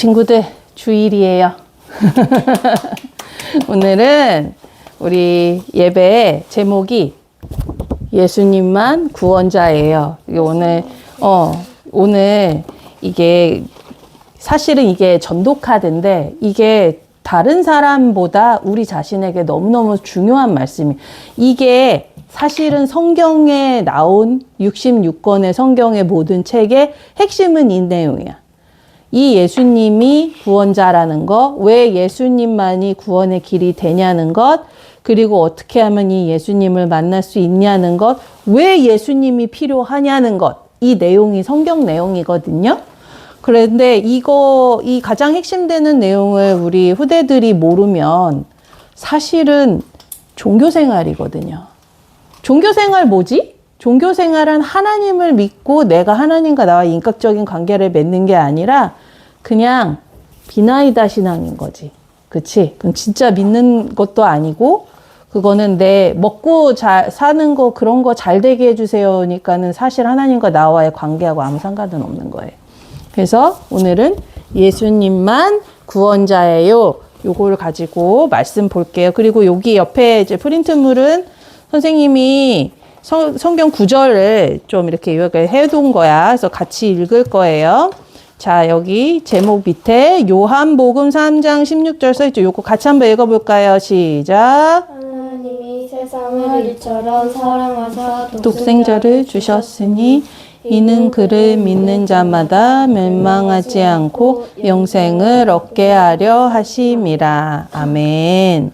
친구들 주일이에요. 오늘은 우리 예배 제목이 예수님만 구원자예요. 오늘 어 오늘 이게 사실은 이게 전도 카드인데 이게 다른 사람보다 우리 자신에게 너무너무 중요한 말씀이 이게 사실은 성경에 나온 66권의 성경의 모든 책의 핵심은 이 내용이야. 이 예수님이 구원자라는 것, 왜 예수님만이 구원의 길이 되냐는 것, 그리고 어떻게 하면 이 예수님을 만날 수 있냐는 것, 왜 예수님이 필요하냐는 것, 이 내용이 성경 내용이거든요. 그런데 이거, 이 가장 핵심되는 내용을 우리 후대들이 모르면 사실은 종교 생활이거든요. 종교 생활 뭐지? 종교 생활은 하나님을 믿고 내가 하나님과 나와 인격적인 관계를 맺는 게 아니라 그냥 비나이다 신앙인 거지. 그치? 그건 진짜 믿는 것도 아니고 그거는 내 먹고 잘 사는 거 그런 거 잘 되게 해주세요니까는 사실 하나님과 나와의 관계하고 아무 상관은 없는 거예요. 그래서 오늘은 예수님만 구원자예요. 요걸 가지고 말씀 볼게요. 그리고 여기 옆에 이제 프린트물은 선생님이 성, 성경 구절을 좀 이렇게 요약을 해둔 거야. 그래서 같이 읽을 거예요. 자, 여기 제목 밑에 요한복음 3장 16절 써있죠. 요거 같이 한번 읽어볼까요? 시작. 하나님이 세상을 이처럼 사랑하사 독생자를 주셨으니 이는 그를 믿는 자마다 멸망하지 않고 영생을 얻게 하려 하심이라. 아멘.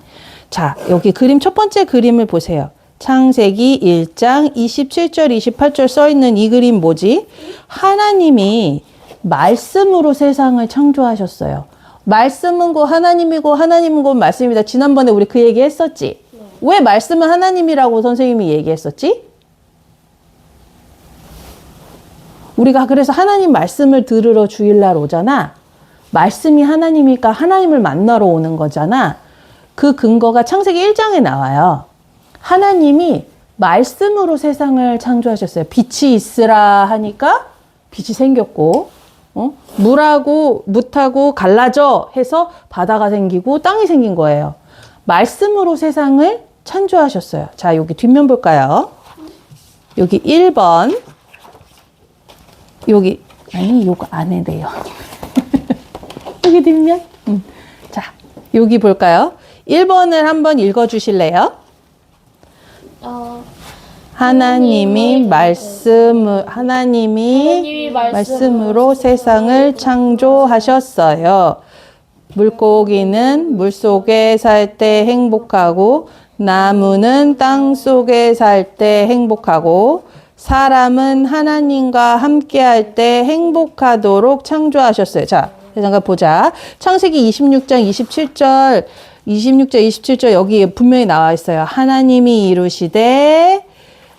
자, 여기 그림 첫 번째 그림을 보세요. 창세기 1장 27절 28절 써 있는 이 그림 뭐지? 하나님이 말씀으로 세상을 창조하셨어요. 말씀은 곧 하나님이고 하나님은 곧 말씀입니다. 지난번에 우리 그 얘기 했었지? 왜 말씀은 하나님이라고 선생님이 얘기했었지? 우리가 그래서 하나님 말씀을 들으러 주일날 오잖아. 말씀이 하나님이니까 하나님을 만나러 오는 거잖아. 그 근거가 창세기 1장에 나와요. 하나님이 말씀으로 세상을 창조하셨어요. 빛이 있으라 하니까 빛이 생겼고, 어? 물하고 묻하고 갈라져 해서 바다가 생기고 땅이 생긴 거예요. 말씀으로 세상을 창조하셨어요. 자, 여기 뒷면 볼까요? 여기 1번. 여기, 아니, 요거 안에래요. 여기 뒷면? 음. 자, 여기 볼까요? 1번을 한번 읽어 주실래요? 어, 하나님이 말씀을 하나님이 말씀으로 세상을 창조하셨어요. 물고기는 물 속에 살 때 행복하고 나무는 땅 속에 살 때 행복하고 사람은 하나님과 함께 할 때 행복하도록 창조하셨어요. 자, 잠깐 보자. 창세기 26장 27절 26절 27절 여기 분명히 나와 있어요. 하나님이 이루시되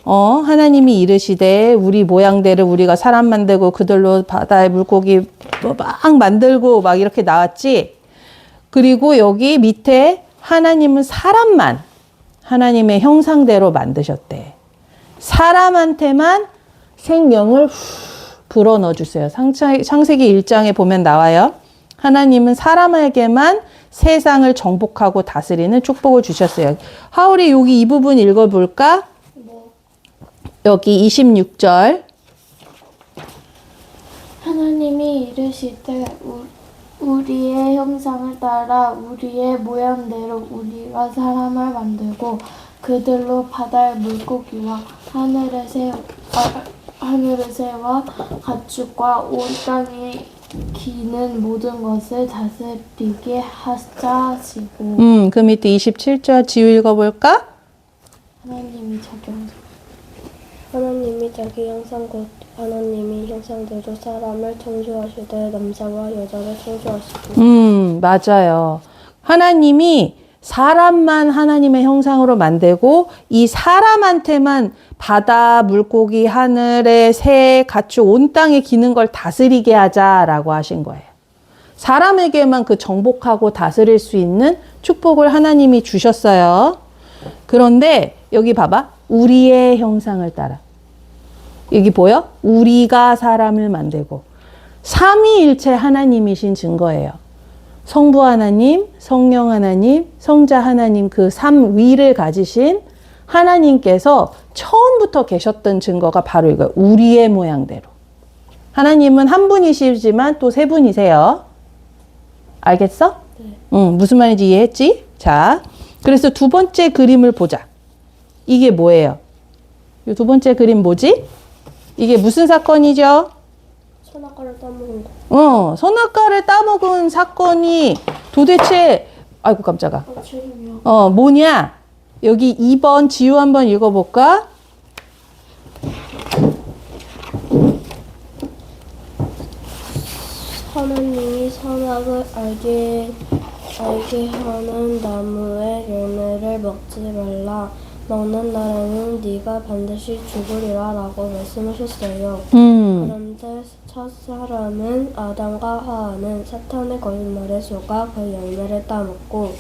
어, 하나님이 이르시되 우리 모양대로 우리가 사람 만들고 그들로 바다의 물고기 뭐막 만들고 막 이렇게 나왔지. 그리고 여기 밑에 하나님은 사람만 하나님의 형상대로 만드셨대. 사람한테만 생명을 후 불어넣어 주세요. 창세기 1장에 보면 나와요. 하나님은 사람에게만 세상을 정복하고 다스리는 축복을 주셨어요. 하울이 여기 이 부분 읽어볼까? 여기 26절. 하나님이 이르시되 우- 우리의 형상을 따라 우리의 모양대로 우리가 사람을 만들고 그들로 바다의 물고기와 하늘의 새 아, 하늘의 새와 가축과 온 땅에 기는 모든 것을 다스리게 하자시고 음, 그 밑에 27절 지우 읽어볼까? 하나님이 적용 하나님이 자기 형상 곧 하나님이 형상대로 사람을 창조하시되 남자와 여자를 창조하시고 음, 맞아요. 하나님이 사람만 하나님의 형상으로 만들고 이 사람한테만 바다, 물고기, 하늘의 새, 가축, 온 땅에 기는 걸 다스리게 하자라고 하신 거예요. 사람에게만 그 정복하고 다스릴 수 있는 축복을 하나님이 주셨어요. 그런데 여기 봐봐. 우리의 형상을 따라. 여기 보여? 우리가 사람을 만들고 삼위일체 하나님이신 증거예요. 성부 하나님, 성령 하나님, 성자 하나님 그 삼위를 가지신 하나님께서 처음부터 계셨던 증거가 바로 이거 우리의 모양대로. 하나님은 한 분이시지만 또 세 분이세요. 알겠어? 응, 무슨 말인지 이해했지? 자, 그래서 두 번째 그림을 보자. 이게 뭐예요? 이 두 번째 그림 뭐지? 이게 무슨 사건이죠? 선악과를 따먹은 거. 어, 선악과를 따먹은 사건이 도대체, 아이고, 깜짝아. 어, 죄송해요. 어, 뭐냐? 여기 2번 지우 한번 읽어볼까? 하나님이 선악을 알게 알게 하는 나무의 열매를 먹지 말라. 먹는 날에는 네가 반드시 죽으리라 라고 말씀하셨어요. 음, 그런데 첫 사람은 아담과 하와는 사탄의 거짓말에 속아 그 열매를 따먹고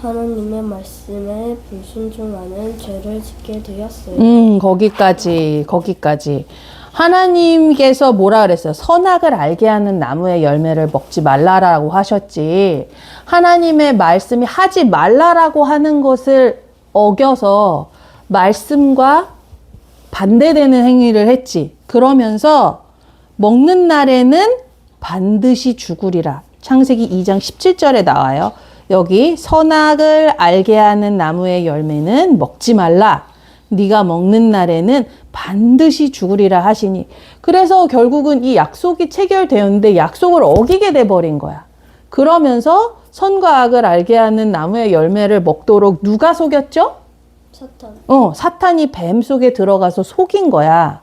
하나님의 말씀에 불순종하는 죄를 짓게 되었어요. 음, 거기까지, 거기까지. 하나님께서 뭐라 그랬어요? 선악을 알게 하는 나무의 열매를 먹지 말라라고 하셨지. 하나님의 말씀이 하지 말라라고 하는 것을 어겨서 말씀과 반대되는 행위를 했지. 그러면서 먹는 날에는 반드시 죽으리라. 창세기 2장 17절에 나와요. 여기 선악을 알게 하는 나무의 열매는 먹지 말라. 네가 먹는 날에는 반드시 죽으리라 하시니. 그래서 결국은 이 약속이 체결되었는데 약속을 어기게 돼 버린 거야. 그러면서 선과 악을 알게 하는 나무의 열매를 먹도록 누가 속였죠? 사탄. 어, 사탄이 뱀 속에 들어가서 속인 거야.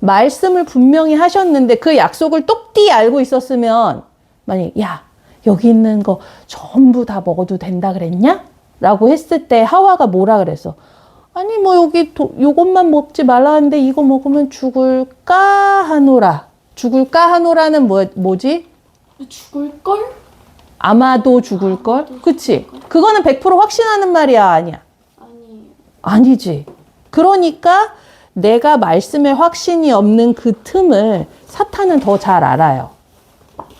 말씀을 분명히 하셨는데 그 약속을 똑띠 알고 있었으면 만약 야 여기 있는 거 전부 다 먹어도 된다 그랬냐? 라고 했을 때 하와가 뭐라 그랬어? 아니 뭐 여기 도, 요것만 먹지 말라는데 이거 먹으면 죽을까 하노라. 죽을까 하노라는 뭐, 뭐지? 죽을걸? 아마도 죽을 걸? 그치? 그거는 100% 확신하는 말이야 아니야. 아니, 아니지. 그러니까 내가 말씀에 확신이 없는 그 틈을 사탄은 더 잘 알아요.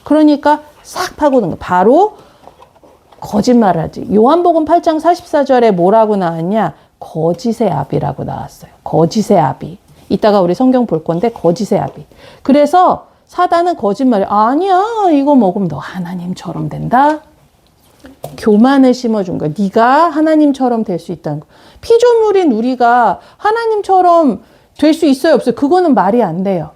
그러니까 싹 파고든 거. 바로 거짓말을 하지. 요한복음 8장 44절에 뭐라고 나왔냐? 거짓의 아비라고 나왔어요. 거짓의 아비. 이따가 우리 성경 볼 건데 거짓의 아비. 그래서 사단은 거짓말을 아니야. 이거 먹으면 너 하나님처럼 된다. 교만을 심어준 거야. 네가 하나님처럼 될 수 있다는 거. 피조물인 우리가 하나님처럼 될 수 있어요, 없어요? 그거는 말이 안 돼요.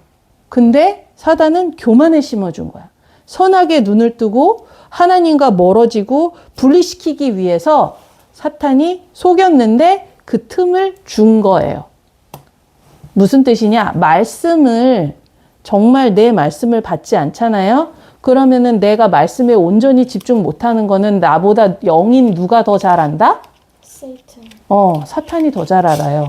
근데 사단은 교만을 심어준 거야. 선악에 눈을 뜨고 하나님과 멀어지고 분리시키기 위해서 사탄이 속였는데 그 틈을 준 거예요. 무슨 뜻이냐? 말씀을 정말 내 말씀을 받지 않잖아요. 그러면은 내가 말씀에 온전히 집중 못하는 거는 나보다 영인 누가 더 잘 안다? 세이튼. 어, 사탄이 더 잘 알아요.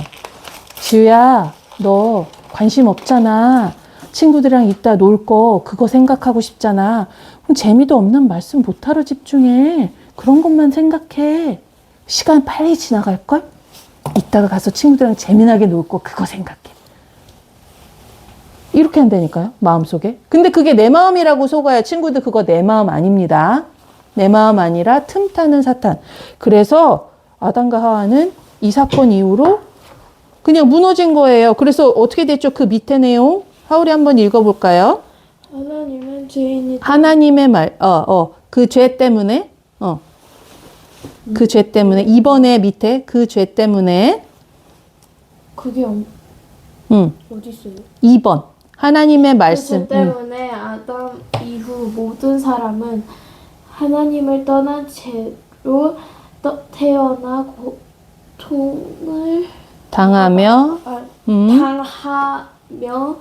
지우야, 너 관심 없잖아. 친구들이랑 이따 놀 거 그거 생각하고 싶잖아. 그럼 재미도 없는 말씀 못하러 집중해. 그런 것만 생각해. 시간 빨리 지나갈걸? 이따가 가서 친구들이랑 재미나게 놀 거 그거 생각해. 이렇게 한다니까요, 마음속에. 근데 그게 내 마음이라고 속아야 친구들 그거 내 마음 아닙니다. 내 마음 아니라 틈타는 사탄. 그래서 아담과 하와는 이 사건 이후로 그냥 무너진 거예요. 그래서 어떻게 됐죠? 그 밑에 내용. 하울이 한번 읽어볼까요? 하나님은 죄인이 하나님의 말, 어, 어, 그 죄 때문에, 어, 그 죄 때문에, 이번에 밑에 그 죄 때문에, 그게 없- 음, 어디 있어요? 2번. 하나님의 그 말씀. 죄 음, 때문에 아담 이후 모든 사람은 하나님을 떠난 채로 떠- 태어나 고통을 당하며, 아, 음, 당하며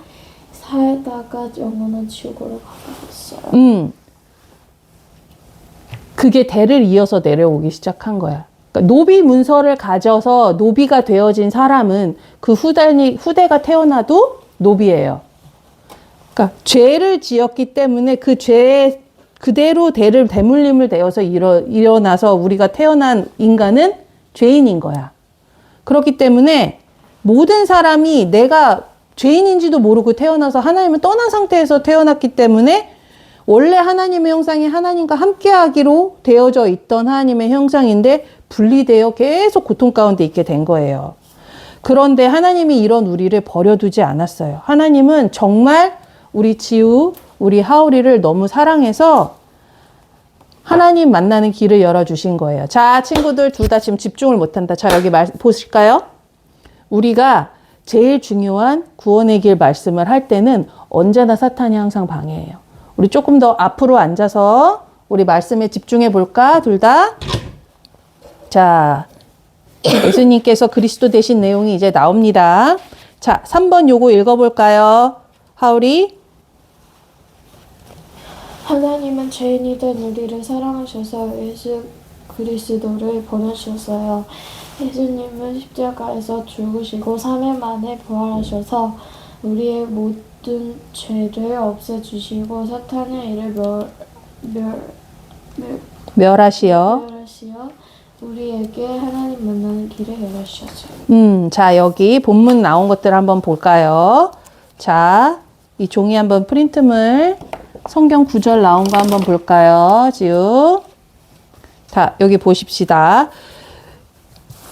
살다가 영원한 지옥으로 가버렸어요. 음. 그게 대를 이어서 내려오기 시작한 거야. 그러니까 노비 문서를 가져서 노비가 되어진 사람은 그 후대니, 후대가 태어나도 노비예요. 그러니까 죄를 지었기 때문에 그 죄에 그대로 대를 대물림을 되어서 일어, 일어나서 우리가 태어난 인간은 죄인인 거야. 그렇기 때문에 모든 사람이 내가 죄인인지도 모르고 태어나서 하나님을 떠난 상태에서 태어났기 때문에 원래 하나님의 형상이 하나님과 함께하기로 되어져 있던 하나님의 형상인데 분리되어 계속 고통 가운데 있게 된 거예요. 그런데 하나님이 이런 우리를 버려두지 않았어요. 하나님은 정말 우리 지우, 우리 하울이를 너무 사랑해서 하나님 만나는 길을 열어주신 거예요. 자, 친구들 둘 다 지금 집중을 못한다. 자, 여기 말, 보실까요? 우리가 제일 중요한 구원의 길 말씀을 할 때는 언제나 사탄이 항상 방해해요. 우리 조금 더 앞으로 앉아서 우리 말씀에 집중해 볼까? 둘 다. 자, 예수님께서 그리스도 되신 내용이 이제 나옵니다. 자, 3번 요거 읽어볼까요? 하울이? 하나님은 죄인이 된 우리를 사랑하셔서 예수 그리스도를 보내주셨어요. 예수님은 십자가에서 죽으시고 3일 만에 부활하셔서 우리의 모든 죄를 없애주시고 사탄의 일을 멸, 멸, 멸, 멸하시어. 멸하시어 우리에게 하나님 만나는 길을 열어주셨어요. 음, 자, 여기 본문 나온 것들 한번 볼까요? 자, 이 종이 한번 프린트물 성경 구절 나온 거 한번 볼까요? 지우. 자, 여기 보십시다.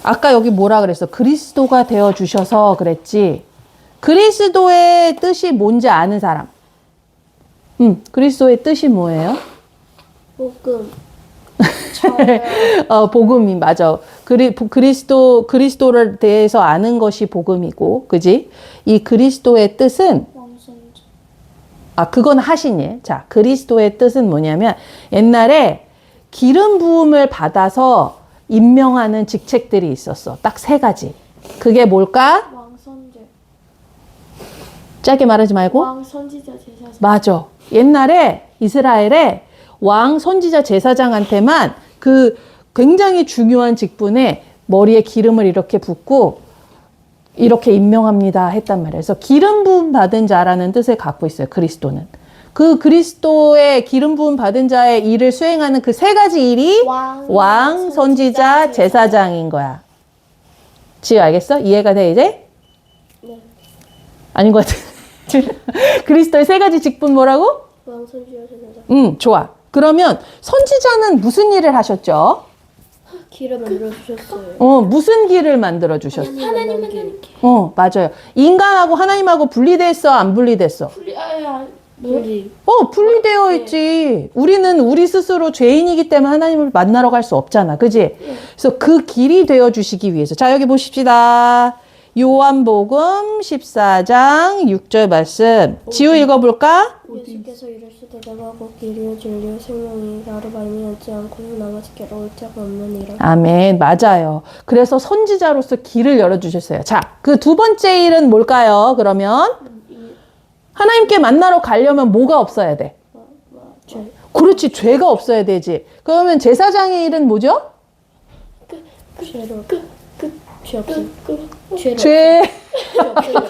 아까 여기 뭐라 그랬어? 그리스도가 되어 주셔서 그랬지. 그리스도의 뜻이 뭔지 아는 사람. 음, 그리스도의 뜻이 뭐예요? 복음 어, 복음이 맞아. 그리, 보- 그리스도 그리스도를 대해서 아는 것이 복음이고, 그지? 이 그리스도의 뜻은. 아 그건 하신일. 자, 그리스도의 뜻은 뭐냐면 옛날에 기름 부음을 받아서 임명하는 직책들이 있었어. 딱 세 가지. 그게 뭘까? 왕선제. 짧게 말하지 말고. 왕 선지자 제사장. 맞아. 옛날에 이스라엘에 왕 선지자 제사장한테만 그 굉장히 중요한 직분에 머리에 기름을 이렇게 붓고 이렇게 임명합니다 했단 말이에요. 그래서 기름 부음 받은 자라는 뜻을 갖고 있어요. 그리스도는. 그 그리스도의 기름 부음 받은 자의 일을 수행하는 그 세 가지 일이 왕, 왕, 선지자, 제사장인 거야. 지우 알겠어? 이해가 돼 이제? 네 아닌 것 같아. 그리스도의 세 가지 직분 뭐라고? 왕 선지와 제사장 응, 좋아. 그러면 선지자는 무슨 일을 하셨죠? 길을 만들어 주셨어요. 어, 무슨 길을 만들어 주셨어? 하나님 길. 어, 맞아요. 인간하고 하나님하고 분리됐어, 안 분리됐어? 우리 아야. 우리 어, 분리되어 있지. 우리는 우리 스스로 죄인이기 때문에 하나님을 만나러 갈 수 없잖아. 그지? 그래서 그 길이 되어 주시기 위해서. 자, 여기 보십시다. 요한복음 14장 6절 말씀. 지우 읽어볼까? 예수께서 이르시되 내가 곧 길이요 진리요 생명이 나로 말미암지 않고는 나머지께로 올 자가 없느니라. 아멘. 맞아요. 그래서 선지자로서 길을 열어주셨어요. 자, 그 두 번째 일은 뭘까요? 그러면 하나님께 만나러 가려면 뭐가 없어야 돼? 죄 그렇지. 죄가 없어야 되지. 그러면 제사장의 일은 뭐죠? 죄로 죄 없음 죄로 죄. 죄 없음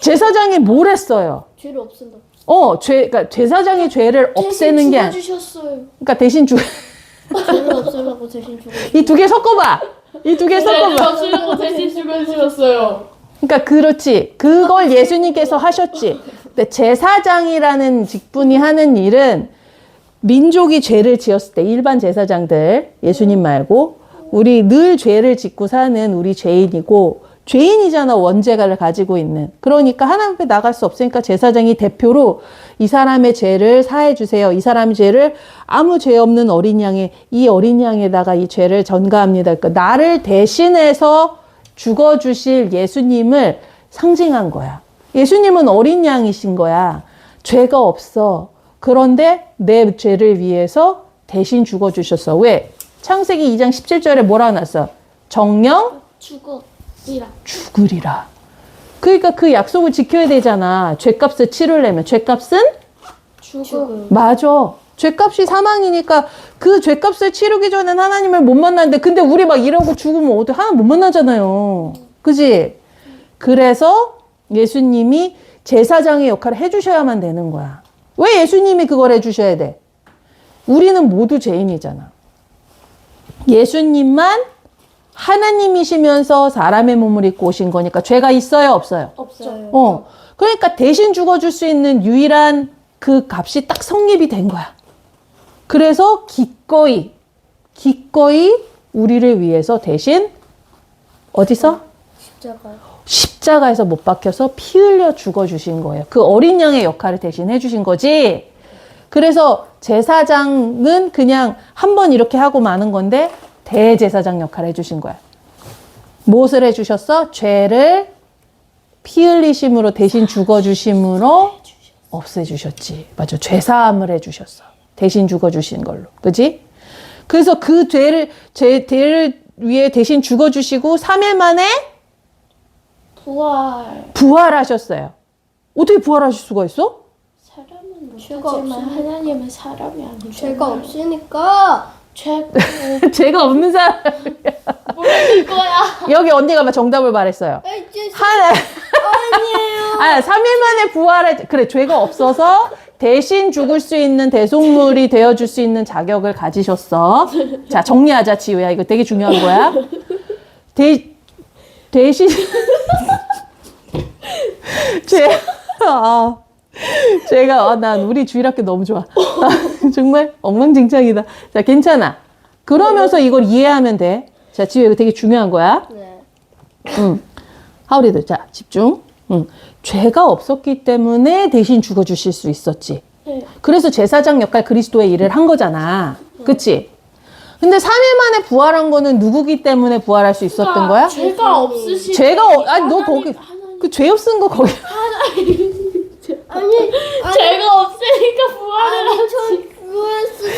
제사장이 뭘 했어요? 죄를 없앤다. 어, 죄, 그러니까 제사장의 죄를 없애는 게 아니, 주셨어요. 그러니까 대신 주, 죄를 없애려고 대신 죽어. 이 두 개 섞어봐. 이 두 개 섞어봐. 없으려고 대신 죽어주셨어요. 그러니까 그렇지. 그걸 예수님께서 하셨지. 근데 제사장이라는 직분이 하는 일은 민족이 죄를 지었을 때 일반 제사장들 예수님 말고 우리 늘 죄를 짓고 사는 우리 죄인이고 죄인이잖아 원죄가를 가지고 있는. 그러니까 하나님 앞에 나갈 수 없으니까 제사장이 대표로 이 사람의 죄를 사해 주세요. 이 사람의 죄를 아무 죄 없는 어린 양의 이 어린 양에다가 이 죄를 전가합니다. 그러니까 나를 대신해서 죽어 주실 예수님을 상징한 거야. 예수님은 어린 양이신 거야. 죄가 없어. 그런데 내 죄를 위해서 대신 죽어 주셨어. 왜 창세기 2장 17절에 뭐라 놨어? 정령 죽어이라. 죽으리라. 그러니까 그 약속을 지켜야 되잖아. 죄값을 치르려면. 죄값은? 죽어. 맞아. 죄값이 사망이니까 그 죄값을 치르기 전엔 하나님을 못 만나는데 근데 우리 막 이러고 죽으면 어떻게 하나님 못 만나잖아요. 그지? 그래서 예수님이 제사장의 역할을 해주셔야만 되는 거야. 왜 예수님이 그걸 해주셔야 돼? 우리는 모두 죄인이잖아. 예수님만 하나님이시면서 사람의 몸을 입고 오신 거니까 죄가 있어요, 없어요? 없어요. 어. 그러니까 대신 죽어줄 수 있는 유일한 그 값이 딱 성립이 된 거야. 그래서 기꺼이, 기꺼이 우리를 위해서 대신 어디서? 십자가. 십자가에서 못 박혀서 피 흘려 죽어주신 거예요. 그 어린 양의 역할을 대신 해주신 거지. 그래서 제사장은 그냥 한 번 이렇게 하고 마는 건데 대제사장 역할을 해주신 거야. 무엇을 해주셨어? 죄를 피 흘리심으로 대신 죽어주심으로 없애주셨지. 맞아. 죄사함을 해주셨어. 대신 죽어주신 걸로. 그지? 그래서 그 죄를, 죄, 죄를 위해 대신 죽어주시고 3일 만에 부활. 부활하셨어요. 어떻게 부활하실 수가 있어? 사람은 죄가 못하지만 없으니- 하나님은 사람이 아니잖아요. 죄가 없으니까 죄 죄가 없는 사람. 모르는 거야. 여기 언니가 막 정답을 말했어요. 이제 한, 아니에요. 아, 3일 만에 부활해. 그래, 죄가 없어서 대신 죽을 수 있는 대속물이 되어줄 수 있는 자격을 가지셨어. 자, 정리하자, 지우야. 이거 되게 중요한 거야. 대, 대신. 죄, 아, 제가, 아, 난 우리 주일학교 너무 좋아. 아, 정말 엉망진창이다. 자, 괜찮아. 그러면서 이걸 이해하면 돼. 자, 지우 이거 되게 중요한 거야. 네. 응. 하울이들, 자, 집중. 응. 죄가 없었기 때문에 대신 죽어 주실 수 있었지. 네. 그래서 제사장 역할 그리스도의 일을 한 거잖아. 그치? 근데 3일 만에 부활한 거는 누구기 때문에 부활할 수 있었던 거야? 죄가 없으시. 죄가, 없- 아니, 너 거기, 그 죄 없은 거 거기. 아니, 아니, 죄가 없으니까 부활을 아니, 하지.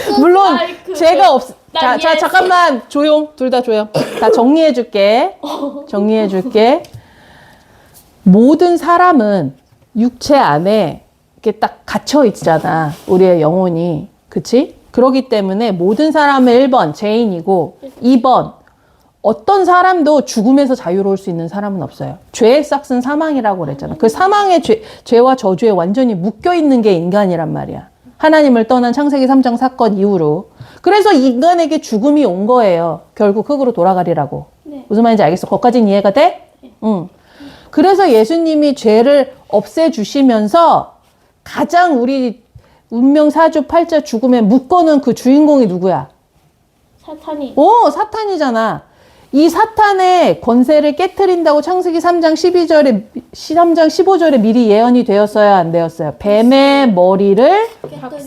전. 물론, 아이, 그- 죄가 없, 난 자, 자, 이해했어. 잠깐만. 조용. 둘 다 조용. 다 정리해 줄게. 정리해 줄게. 모든 사람은 육체 안에 이렇게 딱 갇혀 있잖아. 우리의 영혼이. 그치? 그러기 때문에 모든 사람은 1번 죄인이고 2번 어떤 사람도 죽음에서 자유로울 수 있는 사람은 없어요. 죄의 싹은 사망이라고 그랬잖아. 그 사망의 죄, 죄와 저주에 완전히 묶여 있는 게 인간이란 말이야. 하나님을 떠난 창세기 3장 사건 이후로. 그래서 인간에게 죽음이 온 거예요. 결국 흙으로 돌아가리라고. 네. 무슨 말인지 알겠어? 거기까지는 이해가 돼? 응. 그래서 예수님이 죄를 없애주시면서 가장 우리 운명 사주 팔자 죽음에 묶어놓은 그 주인공이 누구야? 사탄이. 오, 사탄이잖아. 이 사탄의 권세를 깨뜨린다고 창세기 3장 12절에, 3장 15절에 미리 예언이 되었어야 안 되었어요. 뱀의 머리를,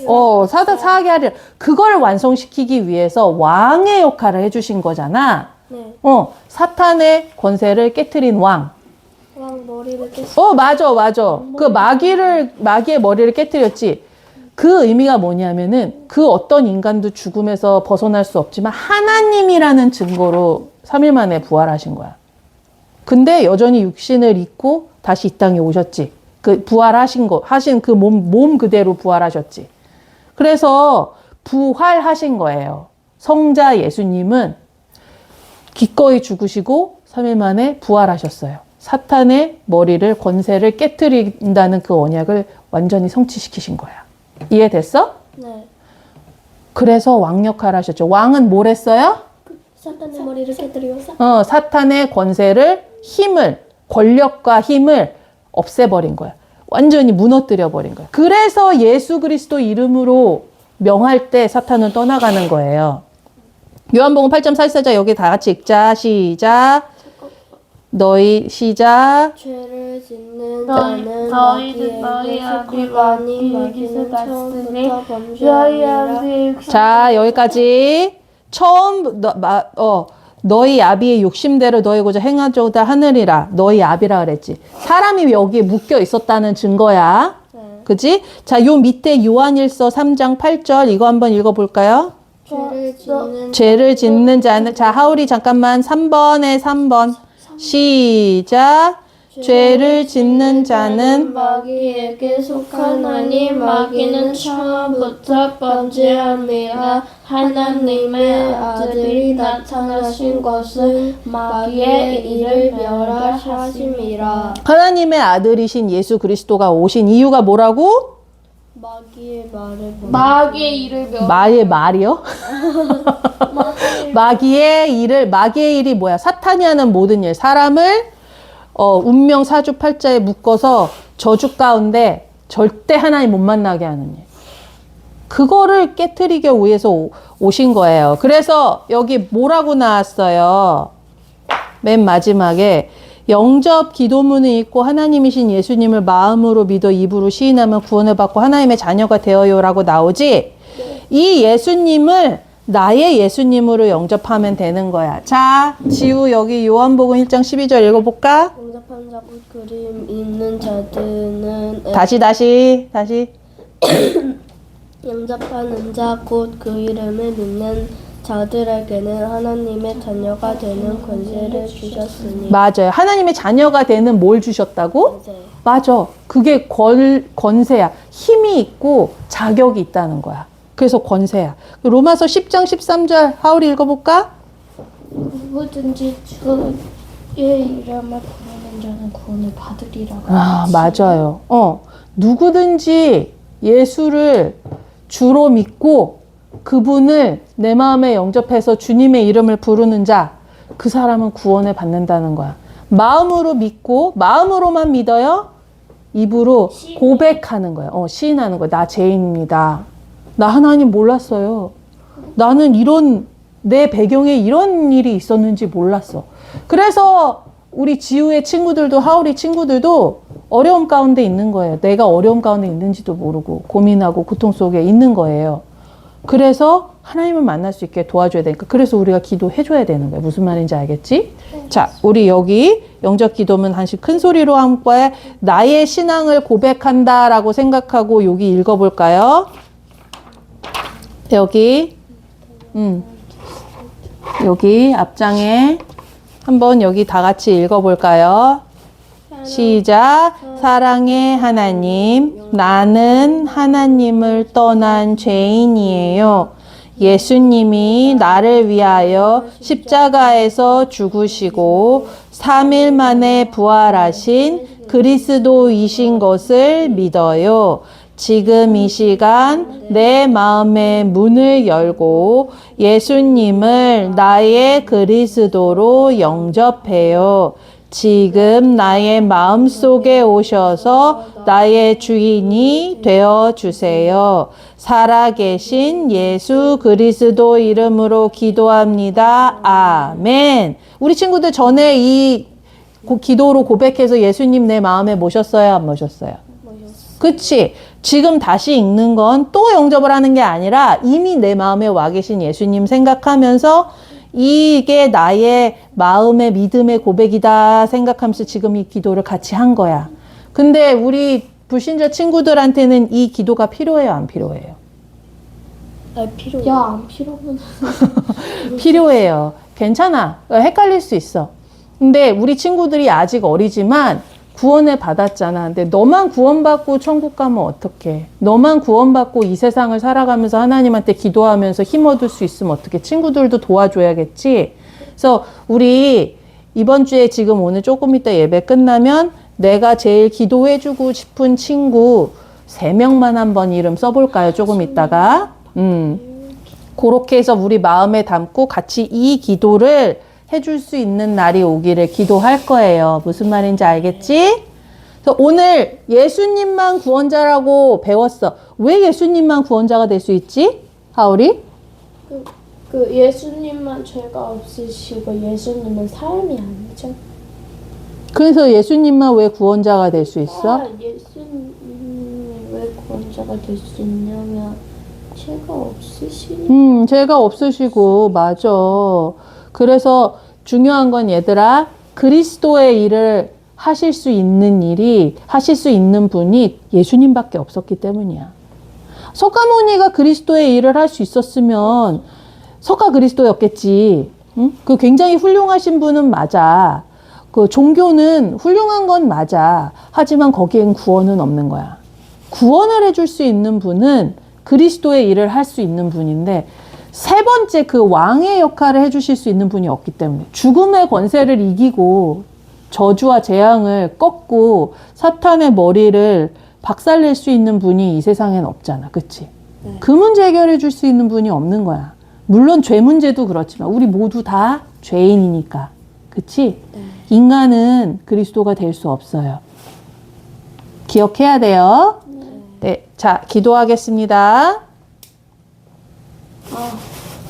어, 사다 사하게 하리라. 그걸 완성시키기 위해서 왕의 역할을 해 주신 거잖아. 네. 어, 사탄의 권세를 깨뜨린 왕. 왕 머리를 깼어. 어, 맞아, 맞아. 그 마귀를, 마귀의 머리를 깨뜨렸지. 그 의미가 뭐냐면은 그 어떤 인간도 죽음에서 벗어날 수 없지만 하나님이라는 증거로 3일 만에 부활하신 거야. 근데 여전히 육신을 입고 다시 이 땅에 오셨지. 그 부활하신 거, 하신 그 몸, 몸 그대로 부활하셨지. 그래서 부활하신 거예요. 성자 예수님은 기꺼이 죽으시고 3일 만에 부활하셨어요. 사탄의 머리를 권세를 깨뜨린다는 그 언약을 완전히 성취시키신 거야. 이해됐어? 네. 그래서 왕 역할을 하셨죠. 왕은 뭘 했어요? 사탄의 머리를 깨뜨려. 어, 사탄의 권세를 힘을 권력과 힘을 없애버린 거야. 완전히 무너뜨려 버린 거야. 그래서 예수 그리스도 이름으로 명할 때 사탄은 떠나가는 거예요. 요한복음 8점 44자 여기 다 같이 읽자. 시작. 너희 시작. 죄를 짓는 너희- 자는 너희는 너희 마귀에게 아비 속하니 마귀에게서 마귀는 났으니 처음부터 너희 범죄하니라. 아비 자, 여기까지 처음 너, 마, 어, 너희 아비의 욕심대로 너희고자 행하조다 하느리라. 너희 아비라 그랬지. 사람이 여기에 묶여 있었다는 증거야. 네. 그지? 자, 요 밑에 요한일서 3장 8절 이거 한번 읽어 볼까요? 죄를 짓는 죄를 짓는 자는 자, 하울이 잠깐만 3번에 3번. 시작. 죄를 짓는 자는 마귀에게 속하나니 마귀는 처음부터 범죄함이라 하나님의 아들이 나타나신 것은 마귀의 일을 멸하심이라 하나님의 아들이신 예수 그리스도가 오신 이유가 뭐라고? 마귀의 말을 못 마귀의 일을 명. 마의 말이요? 마귀의 일을 마귀의 일이 뭐야? 사탄이 하는 모든 일, 사람을 어, 운명 사주 팔자에 묶어서 저주 가운데 절대 하나님 못 만나게 하는 일. 그거를 깨뜨리기 위해서 오- 오신 거예요. 그래서 여기 뭐라고 나왔어요? 맨 마지막에 영접 기도문을 읽고 하나님이신 예수님을 마음으로 믿어 입으로 시인하면 구원을 받고 하나님의 자녀가 되어요라고 나오지. 이 예수님을 나의 예수님으로 영접하면 되는 거야. 자, 지우 여기 요한복음 1장 12절 읽어볼까? 영접한 자 곧 그림 있는 자들은 다시 다시 다시. 영접하는 자 곧 그 이름을 믿는 자들에게는 하나님의 자녀가 되는 권세를 주셨으니 맞아요. 하나님의 자녀가 되는 뭘 주셨다고? 이제 맞아. 그게 권, 권세야. 힘이 있고 자격이 있다는 거야. 그래서 권세야. 로마서 10장 13절 하울이 읽어볼까? 누구든지 주의 이름을 부르는 자는 구원을 받으리라고 아, 맞아요. 어. 누구든지 예수를 주로 믿고 그분을 내 마음에 영접해서 주님의 이름을 부르는 자, 그 사람은 구원을 받는다는 거야. 마음으로 믿고, 마음으로만 믿어요? 입으로 고백하는 거야. 어, 시인하는 거야. 나 죄인입니다. 나 하나님 몰랐어요. 나는 이런, 내 배경에 이런 일이 있었는지 몰랐어. 그래서 우리 지우의 친구들도, 하울이 친구들도 어려움 가운데 있는 거예요. 내가 어려움 가운데 있는지도 모르고 고민하고 고통 속에 있는 거예요. 그래서 하나님을 만날 수 있게 도와줘야 되니까 그래서 우리가 기도해줘야 되는 거예요. 무슨 말인지 알겠지? 자, 우리 여기 영적 기도문 한씩 큰 소리로 함께 나의 신앙을 고백한다라고 생각하고 여기 읽어볼까요? 여기, 음, 여기 앞장에 한번 여기 다 같이 읽어볼까요? 시작. 사랑의 하나님, 나는 하나님을 떠난 죄인이에요. 예수님이 나를 위하여 십자가에서 죽으시고 3일 만에 부활하신 그리스도이신 것을 믿어요. 지금 이 시간 내 마음의 문을 열고 예수님을 나의 그리스도로 영접해요. 지금 나의 마음 속에 오셔서 나의 주인이 되어 주세요. 살아계신 예수 그리스도 이름으로 기도합니다. 아멘. 우리 친구들 전에 이 고- 기도로 고백해서 예수님 내 마음에 모셨어요? 안 모셨어요? 그치. 지금 다시 읽는 건 또 영접을 하는 게 아니라 이미 내 마음에 와 계신 예수님 생각하면서 이게 나의 마음의 믿음의 고백이다 생각하면서 지금 이 기도를 같이 한 거야. 근데 우리 불신자 친구들한테는 이 기도가 필요해요? 안 필요해요? 알 필요 야안 필요면 필요해요. 괜찮아. 헷갈릴 수 있어. 근데 우리 친구들이 아직 어리지만 구원을 받았잖아. 근데 너만 구원받고 천국 가면 어떡해? 너만 구원받고 이 세상을 살아가면서 하나님한테 기도하면서 힘 얻을 수 있으면 어떡해? 친구들도 도와줘야겠지? 그래서 우리 이번 주에 지금 오늘 조금 이따 예배 끝나면 내가 제일 기도해주고 싶은 친구 세 명만 한번 이름 써볼까요? 조금 있다가. 음. 그렇게 해서 우리 마음에 담고 같이 이 기도를 해줄 수 있는 날이 오기를 기도할 거예요. 무슨 말인지 알겠지? 그래서 오늘 예수님만 구원자라고 배웠어. 왜 예수님만 구원자가 될 수 있지? 하울이? 그, 그 예수님만 죄가 없으시고 예수님은 삶이 아니죠. 그래서 예수님만 왜 구원자가 될 수 있어? 아, 예수님이 왜 구원자가 될 수 있냐면 죄가 없으시니 음, 죄가 없으시고, 맞아. 그래서 중요한 건 얘들아, 그리스도의 일을 하실 수 있는 일이, 하실 수 있는 분이 예수님밖에 없었기 때문이야. 석가모니가 그리스도의 일을 할 수 있었으면 석가 그리스도였겠지. 응? 그 굉장히 훌륭하신 분은 맞아. 그 종교는 훌륭한 건 맞아. 하지만 거기엔 구원은 없는 거야. 구원을 해줄 수 있는 분은 그리스도의 일을 할 수 있는 분인데 세 번째 그 왕의 역할을 해주실 수 있는 분이 없기 때문에 죽음의 권세를 이기고 저주와 재앙을 꺾고 사탄의 머리를 박살낼 수 있는 분이 이 세상엔 없잖아. 그치? 그 문제 해결해 줄 수 있는 분이 없는 거야. 물론 죄 문제도 그렇지만 우리 모두 다 죄인이니까. 그치? 인간은 그리스도가 될 수 없어요. 기억해야 돼요. 네, 자, 기도하겠습니다.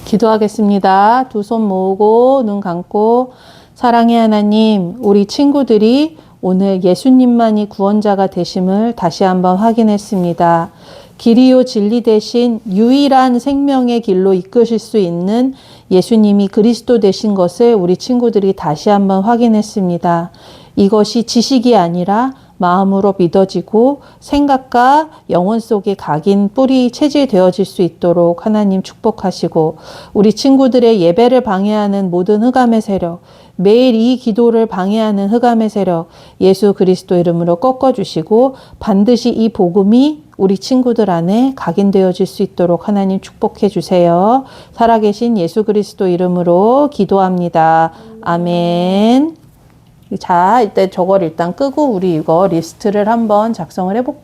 기도하겠습니다. 두 손 모으고 눈 감고 사랑의 하나님, 우리 친구들이 오늘 예수님만이 구원자가 되심을 다시 한번 확인했습니다. 길이요 진리 대신 유일한 생명의 길로 이끄실 수 있는 예수님이 그리스도 되신 것을 우리 친구들이 다시 한번 확인했습니다. 이것이 지식이 아니라 마음으로 믿어지고 생각과 영혼 속에 각인 뿌리 체질되어질 수 있도록 하나님 축복하시고 우리 친구들의 예배를 방해하는 모든 흑암의 세력 매일 이 기도를 방해하는 흑암의 세력 예수 그리스도 이름으로 꺾어주시고 반드시 이 복음이 우리 친구들 안에 각인되어질 수 있도록 하나님 축복해 주세요. 살아계신 예수 그리스도 이름으로 기도합니다. 아멘. 자, 이때 저걸 일단 끄고 우리 이거 리스트를 한번 작성을 해볼까?